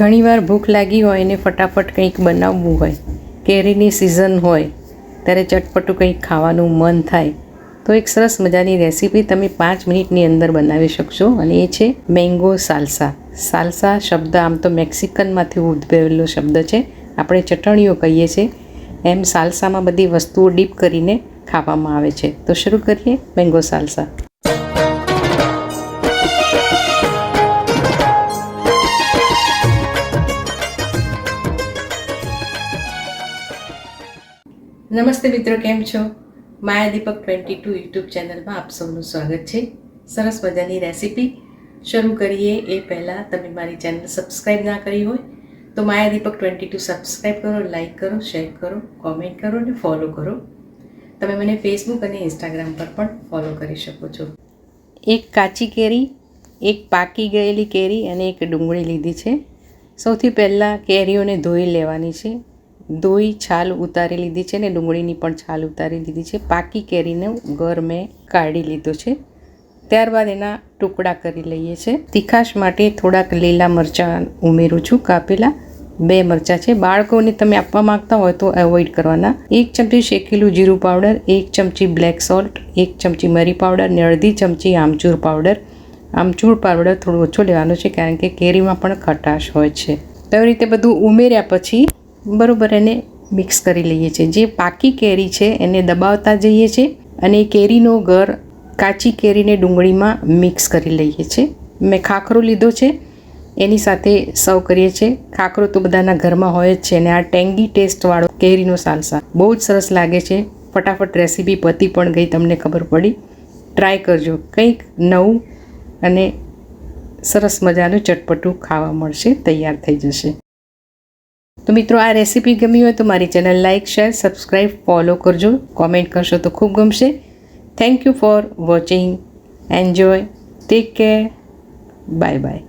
ઘણીવાર ભૂખ લાગી હોય અને ફટાફટ કંઈક બનાવવું હોય. કેરીની સિઝન હોય, ત્યારે ચટપટું કંઈક ખાવાનું મન થાય. તો એક સરસ મજાની રેસીપી તમે પાંચ મિનિટની અંદર બનાવી શકશો અને એ છે મેંગો સાલસા સાલસા શબ્દ આમ તો મેક્સિકનમાંથી ઉદ્ભવેલો શબ્દ છે. આપણે ચટણીઓ કહીએ છીએ. એમ સાલસામાં બધી વસ્તુઓ ડીપ કરીને ખાવામાં આવે છે. તો શરૂ કરીએ મેંગો સાલસા નમસ્તે મિત્રો, કેમ છો? Maya Deepak twenty two YouTube ચેનલમાં આપ સૌનું સ્વાગત છે. સરસ મજાની રેસીપી શરૂ કરીએ. એ પહેલાં તમે મારી ચેનલ સબસ્ક્રાઈબ ના કરી હોય, તો Maya Deepak twenty two subscribe કરો, લાઇક કરો, શેર કરો, કોમેન્ટ કરો અને ફોલો કરો. તમે મને ફેસબુક અને ઇન્સ્ટાગ્રામ પર પણ ફોલો કરી શકો છો. એક કાચી કેરી, એક પાકી ગયેલી કેરી અને એક ડુંગળી લીધી છે. સૌથી પહેલાં કેરીઓને ધોઈ લેવાની છે. ધોઈ છાલ ઉતારી લીધી છે ને ડુંગળીની પણ છાલ ઉતારી લીધી છે. પાકી કેરીનો ગર મેં કાઢી લીધો છે. ત્યારબાદ એના ટુકડા કરી લઈએ છીએ તીખાશ માટે થોડાક લીલા મરચાં ઉમેરું છું. કાપેલા બે મરચાં છે. બાળકોને તમે આપવા માંગતા હોય તો એવોઇડ કરવાના. એક ચમચી શેકેલું જીરું પાવડર, એક ચમચી બ્લેક સોલ્ટ એક ચમચી મરી પાવડર ને અડધી ચમચી આમચૂર પાવડર. આમચૂર પાવડર થોડું ઓછો લેવાનો છે કારણ કે કેરીમાં પણ ખટાશ હોય છે. તો રીતે બધું ઉમેર્યા પછી બરોબર એને મિક્સ કરી લઈએ છીએ. જે પાકી કેરી છે એને દબાવતા જઈએ છીએ અને કેરીનો ઘર કાચી કેરીને ડુંગળીમાં મિક્સ કરી લઈએ છીએ. મેં ખાખરો લીધો છે, એની સાથે સર્વ કરીએ છીએ. ખાખરો તો બધાના ઘરમાં હોય જ છે અને આ ટેંગી ટેસ્ટવાળો કેરીનો સાલસા બહુ જ સરસ લાગે છે. ફટાફટ રેસીપી પતી પણ ગઈ, તમને ખબર પડી. ટ્રાય કરજો. કંઈક નવું અને સરસ મજાનું ચટપટું ખાવા મળશે, તૈયાર થઈ જશે. તો મિત્રો, આ રેસીપી ગમી હોય તો મારી channel like share subscribe follow કરજો. કોમેન્ટ કરશો તો ખૂબ ગમશે. Thank you for watching enjoy take care bye bye